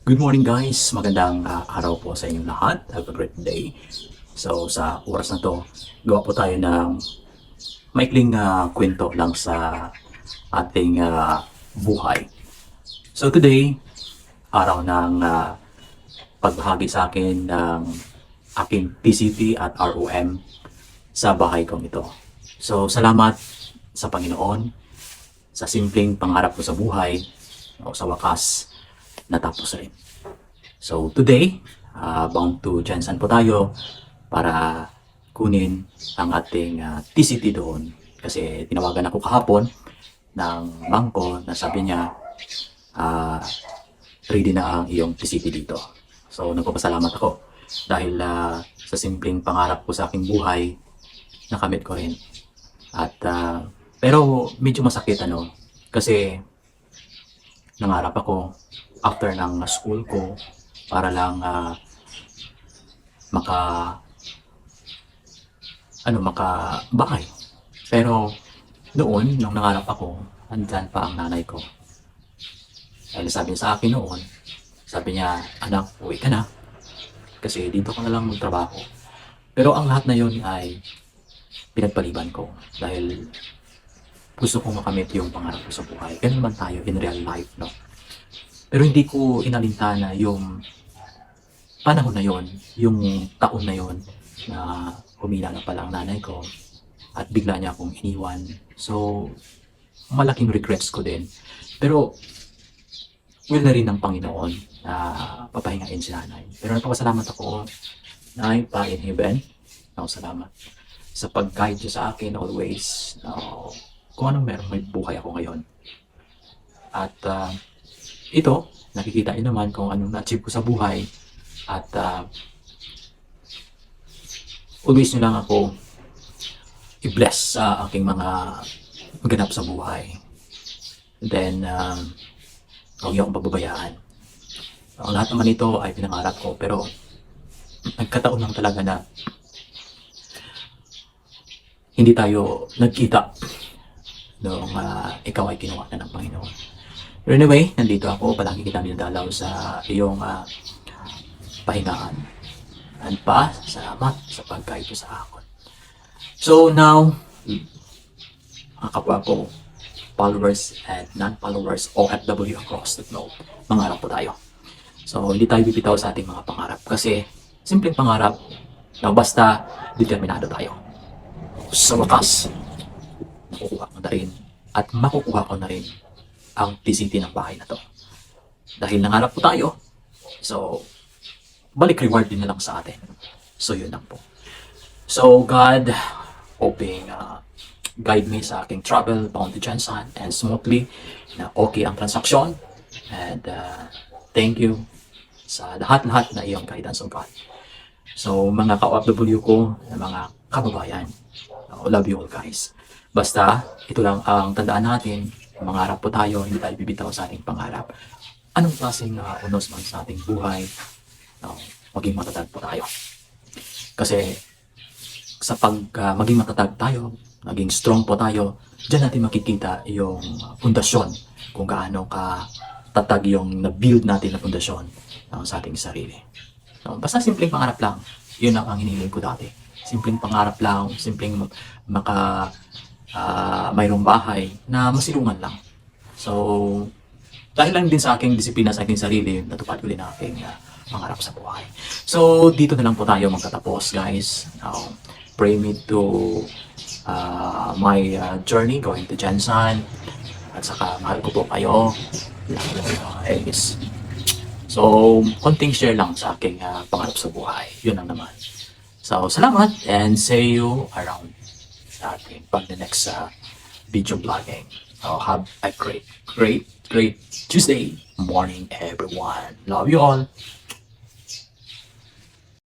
Good morning guys! Magandang ah, araw po sa inyong lahat. Have a great day. So sa oras na to, gawa po tayo ng maikling ah, kwento lang sa ating ah, buhay. So today, araw ng ah, pagbahagi sa akin ng aking PCT at ROM sa bahay kong ito. So salamat sa Panginoon sa simpleng pangarap ko sa buhay o sa wakas natapos rin. So today, uh, bound to Jensen po tayo para kunin ang ating ah, TCT doon. Kasi tinawagan ako kahapon ng bangko na sabi niya, ah, ready na ang iyong TCT dito. So nagpapasalamat ako dahil ah, sa simpleng pangarap ko sa aking buhay, nakamit ko rin. At ah, pero medyo masakit ano kasi nangarap ako after ng school ko para lang ah, maka ano maka bahay. Pero noon nung nangarap ako, andyan pa ang nanay ko. Dahil sabi niya sa akin noon, sabi niya, anak, uwi ka na. Kasi dito ka na lang magtrabaho. Pero ang lahat na yun ay pinagpaliban ko. Dahil gusto kong makamit yung pangarap ko sa buhay. Ganun naman tayo in real life, no? Pero hindi ko inalintana yung panahon na yon, yung taon na yon na humina na pala ang nanay ko at bigla niya akong iniwan. So, malaking regrets ko din. Pero, will na rin ng Panginoon na papahingain si nanay. Pero nagpapasalamat ako na pa in heaven. Ako salamat sa pag-guide niyo sa akin always. Uh, kung anong meron, may buhay ako ngayon. At ah, ito, nakikita niyo naman kung anong na-achieve ko sa buhay. At ah, always nyo lang ako i-bless sa aking mga maganap sa buhay. Then, uh, huwag niyo akong pababayaan. Ang lahat naman ito ay pinangarap ko, pero nagkataon lang talaga na hindi tayo nagkita noong ah, ikaw ay kinuha na ng Panginoon. Pero anyway, nandito ako. Palagi kita dinadalaw sa iyong ah, pahingaan. And pa, salamat sa pag-guide mo sa akin. So now, mga kapwa ko, followers and non-followers, OFW across the globe, mangarap po tayo. So, hindi tayo bibitaw sa ating mga pangarap kasi simpleng pangarap na basta determinado tayo. Sa wakas, makukuha ko na rin at makukuha ko na rin ang TCT ng bahay na to. Dahil nangarap po tayo, so balik reward din na lang sa atin. So yun lang po. So God, hoping uh, guide me sa aking travel bound to Jensen and smoothly na okay ang transaksyon. And uh, thank you sa lahat-lahat na iyong guidance of God. So mga ka-OFW ko, mga kababayan, I love you all guys. Basta, ito lang ang tandaan natin, mangarap po tayo, hindi tayo bibitaw sa ating pangarap. Anong klaseng uh, unos man sa ating buhay, no, maging matatag po tayo. Kasi sa pag uh, maging matatag tayo, maging strong po tayo, diyan natin makikita yung pundasyon kung gaano ka tatag yung na-build natin na pundasyon no, sa ating sarili. No, basta simpleng pangarap lang. Yun ang, ang hinihiling ko dati. Simpleng pangarap lang, simpleng maka ah, mayroong bahay na masilungan lang. So, dahil lang din sa aking disiplina sa aking sarili, natupad ko din ang aking ah, pangarap sa buhay. So, dito na lang po tayo magtatapos, guys. Now, pray me to ah, my ah, journey going to Jensen. At saka, mahal ko po kayo. Guys. So, konting share lang sa aking ah, pangarap sa buhay. Yun lang naman. So, salamat and see you around sa ating pag the next uh, video vlogging. So, have a great, great, great Tuesday morning, everyone. Love you all.